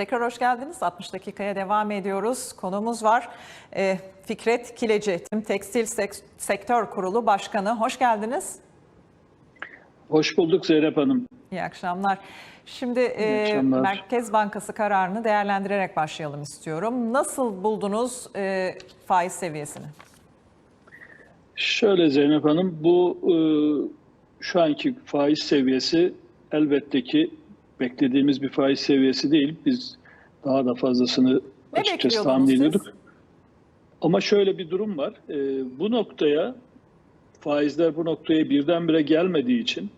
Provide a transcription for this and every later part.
Tekrar hoş geldiniz. 60 dakikaya devam ediyoruz. Konumuz var. Ee, Fikret Kileci, Tim Tekstil Sek- Sektör Kurulu Başkanı. Hoş geldiniz. Hoş bulduk Zeynep Hanım. İyi akşamlar. Şimdi e, akşamlar. Merkez Bankası kararını değerlendirerek başlayalım istiyorum. Nasıl buldunuz e, faiz seviyesini? Şöyle Zeynep Hanım, bu e, şu anki faiz seviyesi elbette ki beklediğimiz bir faiz seviyesi değil. Biz daha da fazlasını Ne açıkçası tahmin siz? ediyorduk. Ama şöyle bir durum var. E, bu noktaya faizler bu noktaya birdenbire gelmediği için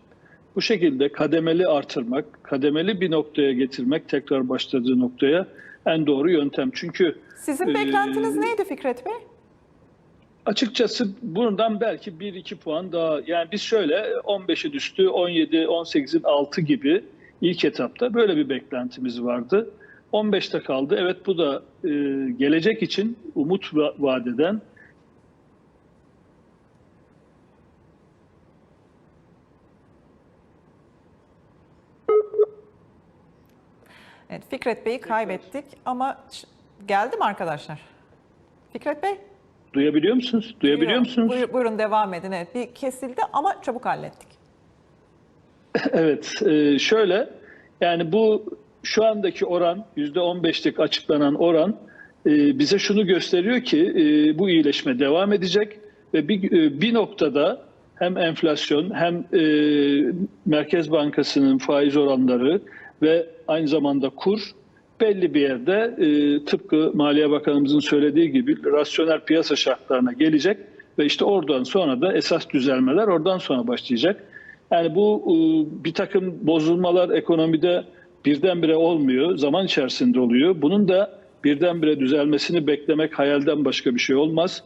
bu şekilde kademeli artırmak, kademeli bir noktaya getirmek tekrar başladığı noktaya en doğru yöntem. Çünkü Sizin e, beklentiniz neydi Fikret Bey? Açıkçası bundan belki 1-2 puan daha yani biz şöyle 15'in üstü 17 18'in altı gibi ilk etapta böyle bir beklentimiz vardı. 15'te kaldı. Evet bu da e, gelecek için umut va- vadeden Evet, Fikret Bey'i kaybettik ama ş- geldi mi arkadaşlar? Fikret Bey? duyabiliyor musunuz? Duyabiliyor Buyurun, musunuz? buyur- buyurun devam edin. Evet, bir kesildi ama çabuk hallettik. Evet, e, şöyle yani bu şu andaki oran %15'lik açıklanan oran e, bize şunu gösteriyor ki e, bu iyileşme devam edecek ve bir, bir noktada hem enflasyon hem Merkez Bankası'nın faiz oranları ve aynı zamanda kur belli bir yerde tıpkı Maliye Bakanımızın söylediği gibi rasyonel piyasa şartlarına gelecek ve işte oradan sonra da esas düzelmeler oradan sonra başlayacak. Yani bu e, bir takım bozulmalar ekonomide birdenbire olmuyor, zaman içerisinde oluyor. Bunun da birdenbire düzelmesini beklemek hayalden başka bir şey olmaz.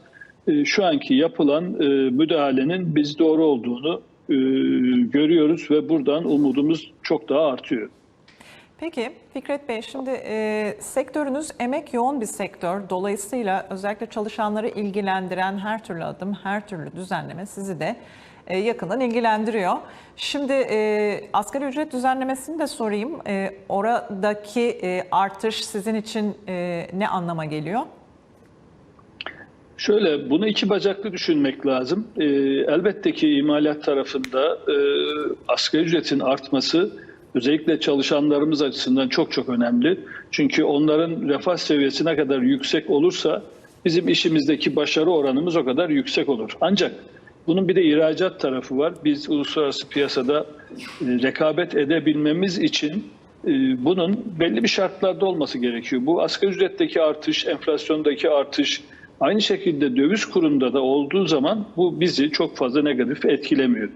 E, Şu anki yapılan e, müdahalenin biz doğru olduğunu görüyoruz ve buradan umudumuz çok daha artıyor. Peki Fikret Bey şimdi e, sektörünüz emek yoğun bir sektör. Dolayısıyla özellikle çalışanları ilgilendiren her türlü adım, her türlü düzenleme sizi de e, yakından ilgilendiriyor. Şimdi e, asgari ücret düzenlemesini de sorayım. E, oradaki e, artış sizin için e, ne anlama geliyor? Şöyle bunu iki bacaklı düşünmek lazım. Ee, elbette ki imalat tarafında e, asgari ücretin artması özellikle çalışanlarımız açısından çok çok önemli. Çünkü onların refah seviyesi ne kadar yüksek olursa bizim işimizdeki başarı oranımız o kadar yüksek olur. Ancak bunun bir de ihracat tarafı var. Biz uluslararası piyasada e, rekabet edebilmemiz için e, bunun belli bir şartlarda olması gerekiyor. Bu asgari ücretteki artış, enflasyondaki artış, aynı şekilde döviz kurunda da olduğu zaman bu bizi çok fazla negatif etkilemiyor.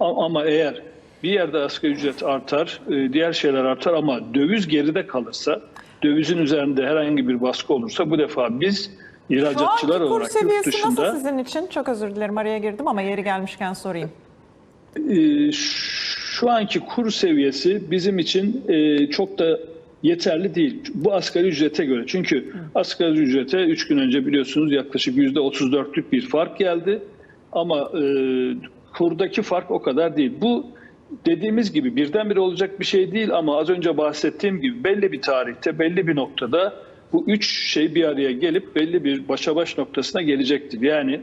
Ama eğer bir yerde asgari ücret artar, e, diğer şeyler artar ama döviz geride kalırsa, dövizin üzerinde herhangi bir baskı olursa bu defa biz Şu ihracatçılar kur olarak yurt dışında... nasıl sizin için? Çok özür dilerim araya girdim ama yeri gelmişken sorayım. Ee, şu anki kur seviyesi bizim için e, çok da yeterli değil. Bu asgari ücrete göre. Çünkü asgari ücrete 3 gün önce biliyorsunuz yaklaşık %34'lük bir fark geldi. Ama e, kurdaki fark o kadar değil. Bu dediğimiz gibi birdenbire olacak bir şey değil ama az önce bahsettiğim gibi belli bir tarihte, belli bir noktada bu üç şey bir araya gelip belli bir başa baş noktasına gelecektir. Yani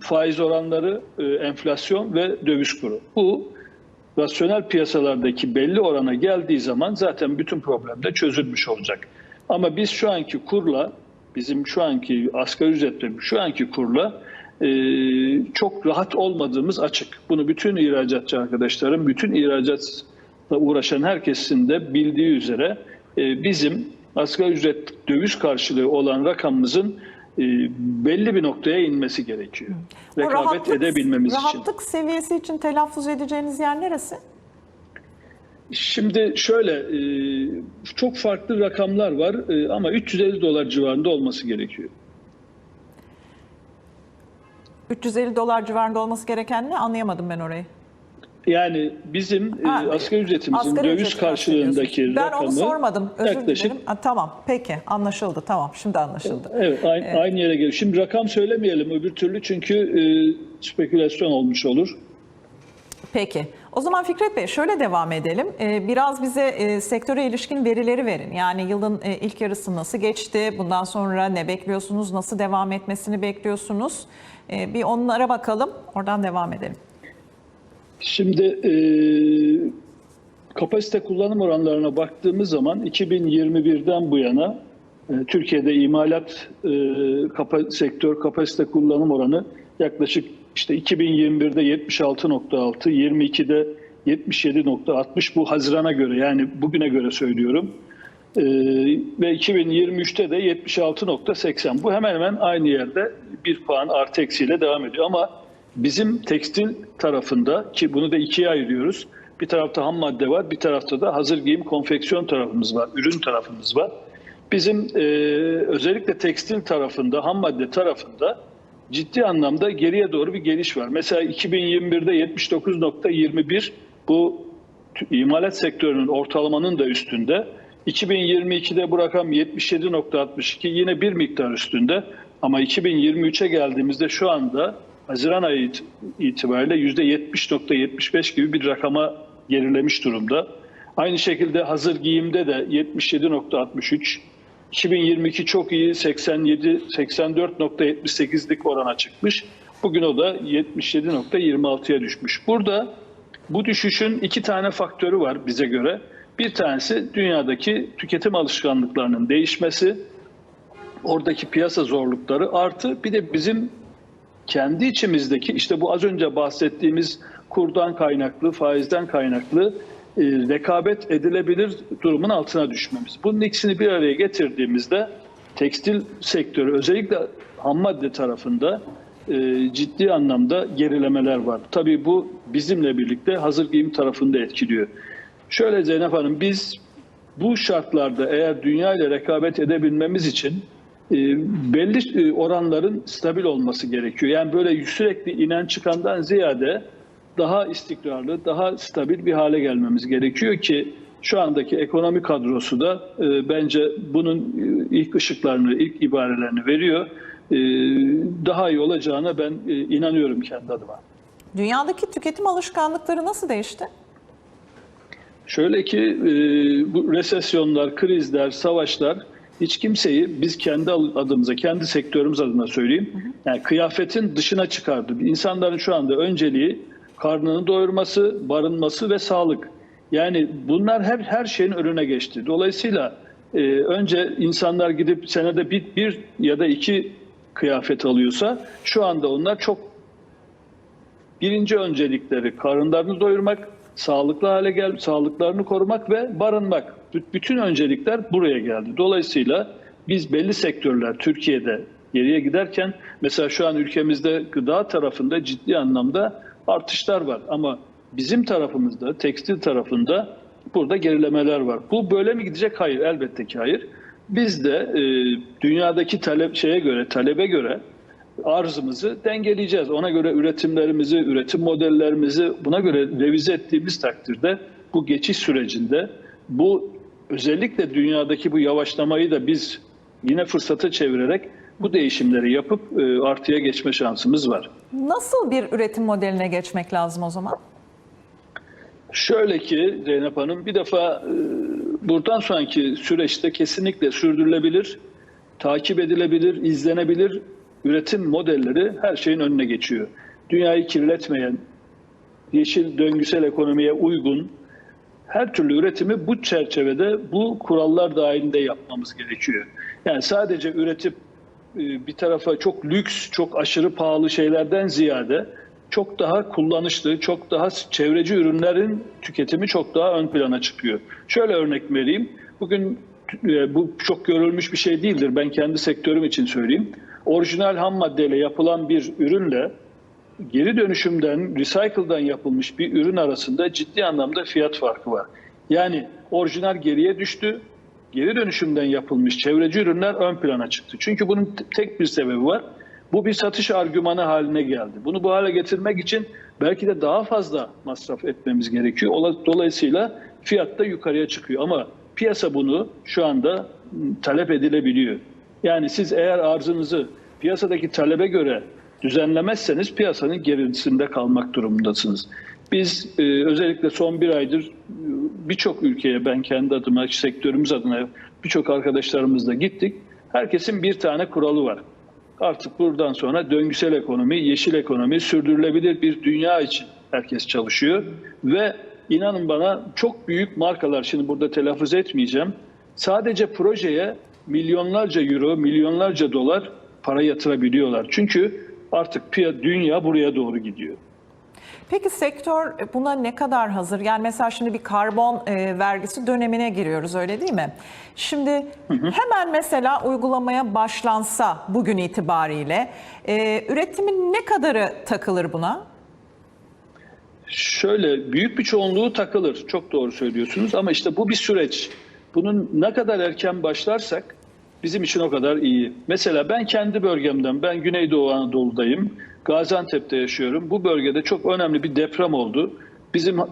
faiz oranları, e, enflasyon ve döviz kuru. Bu rasyonel piyasalardaki belli orana geldiği zaman zaten bütün problem de çözülmüş olacak. Ama biz şu anki kurla, bizim şu anki asgari ücretle, şu anki kurla çok rahat olmadığımız açık. Bunu bütün ihracatçı arkadaşlarım, bütün ihracatla uğraşan herkesin de bildiği üzere e, bizim asgari ücret döviz karşılığı olan rakamımızın e, belli bir noktaya inmesi gerekiyor. Bu Rekabet edebilmemiz için. rahatlık seviyesi için telaffuz edeceğiniz yer neresi? Şimdi şöyle e, çok farklı rakamlar var e, ama 350 dolar civarında olması gerekiyor. 350 dolar civarında olması gereken ne anlayamadım ben orayı. Yani bizim e, Ha, asgari ücretimizin Asgari döviz ücreti karşılığındaki. Ben rakamı onu sormadım. Özür yaklaşık dilerim. Ha, tamam peki anlaşıldı tamam şimdi anlaşıldı. Evet, aynı, aynı yere geliyor. Şimdi rakam söylemeyelim öbür türlü çünkü e, spekülasyon olmuş olur. Peki O zaman Fikret Bey şöyle devam edelim. Ee, Biraz bize e, sektöre ilişkin verileri verin. Yani yılın e, ilk yarısı nasıl geçti? Bundan sonra ne bekliyorsunuz? Nasıl devam etmesini bekliyorsunuz? Ee, Bir onlara bakalım. Oradan devam edelim. Şimdi e, kapasite kullanım oranlarına baktığımız zaman 2021'den bu yana e, Türkiye'de imalat e, kapa- sektör kapasite kullanım oranı yaklaşık işte 2021'de 76.6, 22'de 77.60 bu Haziran'a göre yani bugüne göre söylüyorum. Ee, ve 2023'te de 76.80. Bu hemen hemen aynı yerde bir puan artı eksiyle devam ediyor. Ama bizim tekstil tarafında ki bunu da ikiye ayırıyoruz. Bir tarafta ham madde var, bir tarafta da hazır giyim konfeksiyon tarafımız var, ürün tarafımız var. Bizim e, özellikle tekstil tarafında, ham madde tarafında ciddi anlamda geriye doğru bir geliş var. Mesela 2021'de 79.21 bu imalat sektörünün ortalamanın da üstünde. 2022'de bu rakam 77.62 yine bir miktar üstünde. Ama 2023'e geldiğimizde şu anda Haziran ayı it- itibariyle %70.75 gibi bir rakama gerilemiş durumda. Aynı şekilde hazır giyimde de 77.63, 2022 çok iyi 87 84.78'lik orana çıkmış. Bugün o da 77.26'ya düşmüş. Burada bu düşüşün iki tane faktörü var bize göre. Bir tanesi dünyadaki tüketim alışkanlıklarının değişmesi, oradaki piyasa zorlukları artı bir de bizim kendi içimizdeki işte bu az önce bahsettiğimiz kurdan kaynaklı, faizden kaynaklı e, rekabet edilebilir durumun altına düşmemiz. Bunun ikisini bir araya getirdiğimizde tekstil sektörü özellikle ham madde tarafında e, ciddi anlamda gerilemeler var. Tabii bu bizimle birlikte hazır giyim tarafında etkiliyor. Şöyle Zeynep Hanım biz bu şartlarda eğer dünya ile rekabet edebilmemiz için e, belli e, oranların stabil olması gerekiyor. Yani böyle sürekli inen çıkandan ziyade daha istikrarlı, daha stabil bir hale gelmemiz gerekiyor ki şu andaki ekonomi kadrosu da e, bence bunun e, ilk ışıklarını, ilk ibarelerini veriyor. E, daha iyi olacağına ben e, inanıyorum kendi adıma. Dünyadaki tüketim alışkanlıkları nasıl değişti? Şöyle ki e, bu resesyonlar, krizler, savaşlar hiç kimseyi biz kendi adımıza, kendi sektörümüz adına söyleyeyim. Yani kıyafetin dışına çıkardı. İnsanların şu anda önceliği karnını doyurması, barınması ve sağlık. Yani bunlar hep her şeyin önüne geçti. Dolayısıyla e, önce insanlar gidip senede bir, bir ya da iki kıyafet alıyorsa şu anda onlar çok birinci öncelikleri karınlarını doyurmak, sağlıklı hale gel, sağlıklarını korumak ve barınmak. Bütün öncelikler buraya geldi. Dolayısıyla biz belli sektörler Türkiye'de geriye giderken mesela şu an ülkemizde gıda tarafında ciddi anlamda artışlar var ama bizim tarafımızda tekstil tarafında burada gerilemeler var. Bu böyle mi gidecek? Hayır, elbette ki hayır. Biz de e, dünyadaki talep şeye göre, talebe göre arzımızı dengeleyeceğiz. Ona göre üretimlerimizi, üretim modellerimizi buna göre revize ettiğimiz takdirde bu geçiş sürecinde bu özellikle dünyadaki bu yavaşlamayı da biz yine fırsata çevirerek bu değişimleri yapıp e, artıya geçme şansımız var. Nasıl bir üretim modeline geçmek lazım o zaman? Şöyle ki Zeynep Hanım bir defa e, buradan sonraki süreçte kesinlikle sürdürülebilir, takip edilebilir, izlenebilir üretim modelleri her şeyin önüne geçiyor. Dünyayı kirletmeyen, yeşil döngüsel ekonomiye uygun her türlü üretimi bu çerçevede bu kurallar dahilinde yapmamız gerekiyor. Yani sadece üretip e, bir tarafa çok lüks, çok aşırı pahalı şeylerden ziyade çok daha kullanışlı, çok daha çevreci ürünlerin tüketimi çok daha ön plana çıkıyor. Şöyle örnek vereyim. Bugün e, bu çok görülmüş bir şey değildir. Ben kendi sektörüm için söyleyeyim. Orijinal ham maddeyle yapılan bir ürünle geri dönüşümden, recycle'dan yapılmış bir ürün arasında ciddi anlamda fiyat farkı var. Yani orijinal geriye düştü, geri dönüşümden yapılmış çevreci ürünler ön plana çıktı. Çünkü bunun tek bir sebebi var. Bu bir satış argümanı haline geldi. Bunu bu hale getirmek için belki de daha fazla masraf etmemiz gerekiyor. Ola- Dolayısıyla fiyat da yukarıya çıkıyor. Ama piyasa bunu şu anda m, talep edilebiliyor. Yani siz eğer arzınızı piyasadaki talebe göre düzenlemezseniz piyasanın gerisinde kalmak durumundasınız. Biz e, özellikle son bir aydır e, birçok ülkeye ben kendi adıma, sektörümüz adına birçok arkadaşlarımızla gittik. Herkesin bir tane kuralı var. Artık buradan sonra döngüsel ekonomi, yeşil ekonomi, sürdürülebilir bir dünya için herkes çalışıyor. Ve inanın bana çok büyük markalar, şimdi burada telaffuz etmeyeceğim, sadece projeye milyonlarca euro, milyonlarca dolar para yatırabiliyorlar. Çünkü artık piya- dünya buraya doğru gidiyor. Peki sektör buna ne kadar hazır? Yani mesela şimdi bir karbon e, vergisi dönemine giriyoruz öyle değil mi? Şimdi hemen mesela uygulamaya başlansa bugün itibariyle e, üretimin ne kadarı takılır buna? Şöyle büyük bir çoğunluğu takılır. Çok doğru söylüyorsunuz ama işte bu bir süreç. Bunun ne kadar erken başlarsak bizim için o kadar iyi. Mesela ben kendi bölgemden, ben Güneydoğu Anadolu'dayım. Gaziantep'te yaşıyorum. Bu bölgede çok önemli bir deprem oldu. Bizim e,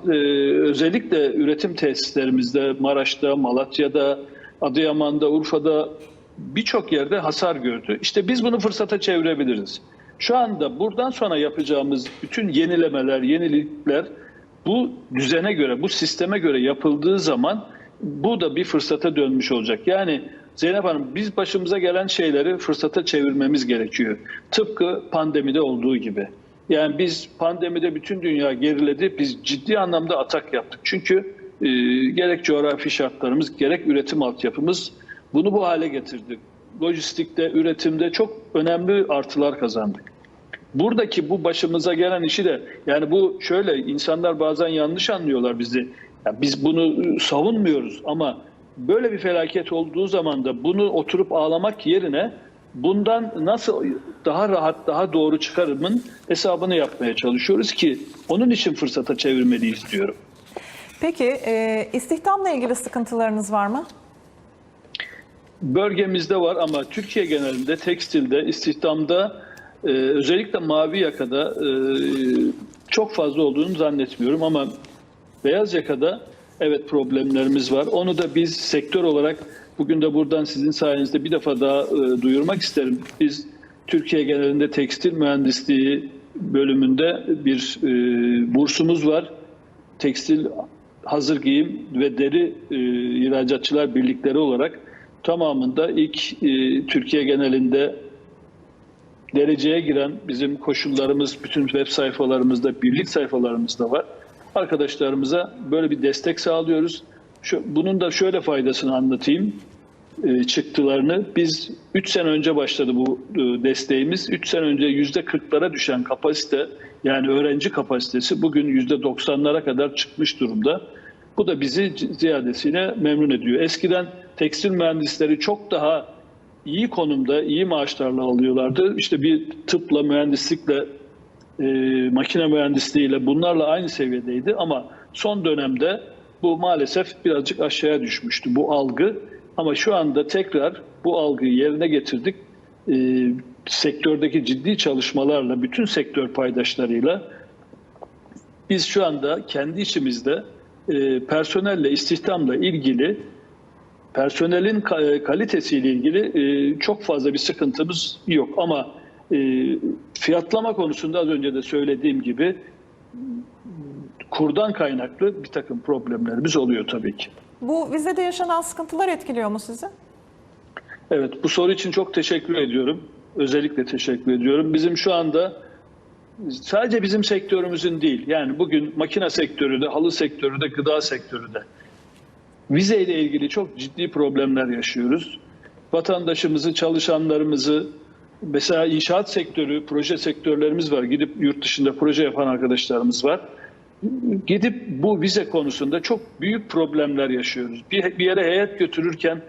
özellikle üretim tesislerimizde, Maraş'ta, Malatya'da, Adıyaman'da, Urfa'da birçok yerde hasar gördü. İşte biz bunu fırsata çevirebiliriz. Şu anda buradan sonra yapacağımız bütün yenilemeler, yenilikler bu düzene göre, bu sisteme göre yapıldığı zaman bu da bir fırsata dönmüş olacak. Yani Zeynep Hanım biz başımıza gelen şeyleri fırsata çevirmemiz gerekiyor. Tıpkı pandemide olduğu gibi. Yani biz pandemide bütün dünya geriledi. Biz ciddi anlamda atak yaptık. Çünkü e, gerek coğrafi şartlarımız gerek üretim altyapımız bunu bu hale getirdi. Lojistikte, üretimde çok önemli artılar kazandık. Buradaki bu başımıza gelen işi de yani bu şöyle insanlar bazen yanlış anlıyorlar bizi. Ya biz bunu savunmuyoruz ama böyle bir felaket olduğu zaman da bunu oturup ağlamak yerine bundan nasıl daha rahat, daha doğru çıkarımın hesabını yapmaya çalışıyoruz ki onun için fırsata çevirmeliyiz diyorum. Peki e, istihdamla ilgili sıkıntılarınız var mı? bölgemizde var ama Türkiye genelinde tekstilde, istihdamda e, özellikle mavi yakada e, çok fazla olduğunu zannetmiyorum ama beyaz yakada evet problemlerimiz var. Onu da biz sektör olarak bugün de buradan sizin sayenizde bir defa daha e, duyurmak isterim. Biz Türkiye genelinde tekstil mühendisliği bölümünde bir e, bursumuz var. Tekstil hazır giyim ve deri e, ihracatçılar birlikleri olarak tamamında ilk e, Türkiye genelinde dereceye giren bizim koşullarımız bütün web sayfalarımızda, birlik sayfalarımızda var. Arkadaşlarımıza böyle bir destek sağlıyoruz. Şu, bunun da şöyle faydasını anlatayım e, çıktılarını. Biz 3 sene önce başladı bu e, desteğimiz. 3 sene önce %40'lara düşen kapasite yani öğrenci kapasitesi bugün %90'lara kadar çıkmış durumda. Bu da bizi ziyadesiyle memnun ediyor. Eskiden tekstil mühendisleri çok daha iyi konumda, iyi maaşlarla alıyorlardı. İşte bir tıpla, mühendislikle, e, makine mühendisliğiyle bunlarla aynı seviyedeydi. Ama son dönemde bu maalesef birazcık aşağıya düşmüştü bu algı. Ama şu anda tekrar bu algıyı yerine getirdik. E, sektördeki ciddi çalışmalarla, bütün sektör paydaşlarıyla biz şu anda kendi içimizde e, personelle, istihdamla ilgili personelin ka- kalitesiyle ilgili e, çok fazla bir sıkıntımız yok. Ama e, fiyatlama konusunda az önce de söylediğim gibi kurdan kaynaklı bir takım problemlerimiz oluyor tabii ki. Bu vizede yaşanan sıkıntılar etkiliyor mu sizi? Evet, bu soru için çok teşekkür ediyorum. Özellikle teşekkür ediyorum. Bizim şu anda sadece bizim sektörümüzün değil, yani bugün makine sektörü de, halı sektörü de, gıda sektörü de vizeyle ilgili çok ciddi problemler yaşıyoruz. Vatandaşımızı, çalışanlarımızı, mesela inşaat sektörü, proje sektörlerimiz var. Gidip yurt dışında proje yapan arkadaşlarımız var. Gidip bu vize konusunda çok büyük problemler yaşıyoruz. Bir, bir yere heyet götürürken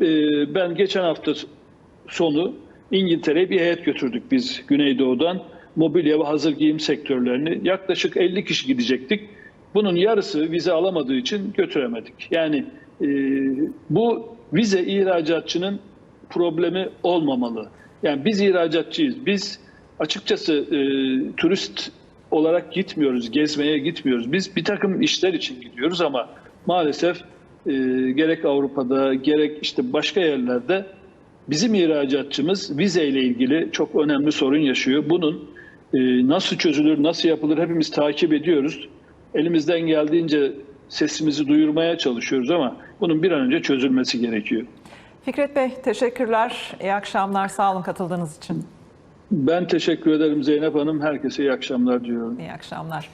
e, ben geçen hafta sonu İngiltere'ye bir heyet götürdük biz Güneydoğu'dan. Mobilya ve hazır giyim sektörlerini. Yaklaşık 50 kişi gidecektik. Bunun yarısı vize alamadığı için götüremedik. Yani e, bu vize ihracatçının problemi olmamalı. Yani biz ihracatçıyız. Biz açıkçası e, turist olarak gitmiyoruz, gezmeye gitmiyoruz. Biz bir takım işler için gidiyoruz ama maalesef e, gerek Avrupa'da gerek işte başka yerlerde bizim ihracatçımız vizeyle ilgili çok önemli sorun yaşıyor. Bunun e, nasıl çözülür, nasıl yapılır hepimiz takip ediyoruz. Elimizden geldiğince sesimizi duyurmaya çalışıyoruz ama bunun bir an önce çözülmesi gerekiyor. Fikret Bey teşekkürler. İyi akşamlar. Sağ olun katıldığınız için. Ben teşekkür ederim Zeynep Hanım. Herkese iyi akşamlar diyorum. İyi akşamlar.